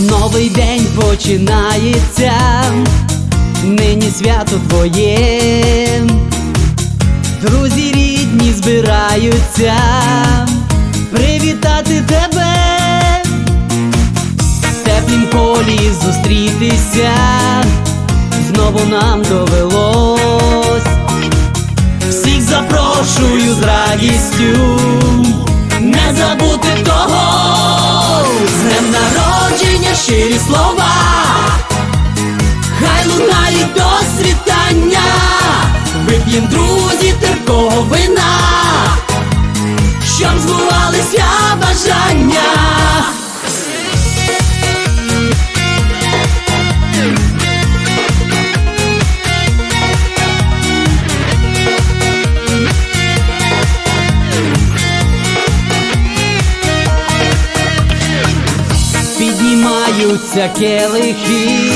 Новий день починається, нині свято твоє, друзі рідні збираються привітати тебе, в теплім полі зустрітися, знову нам довелось, всіх запрошую з радістю, не забути того, з днем щирі слова, хай лунають до світання, вип'єм друзі терпкого вина, щоб збувалися бажання. Піднімаються келихи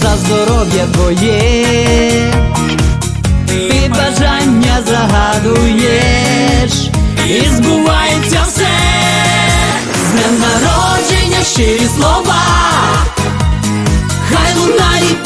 за здоров'я твоє, ти бажання загадуєш, і збувається все, з днем народження щирі слова, хай лунають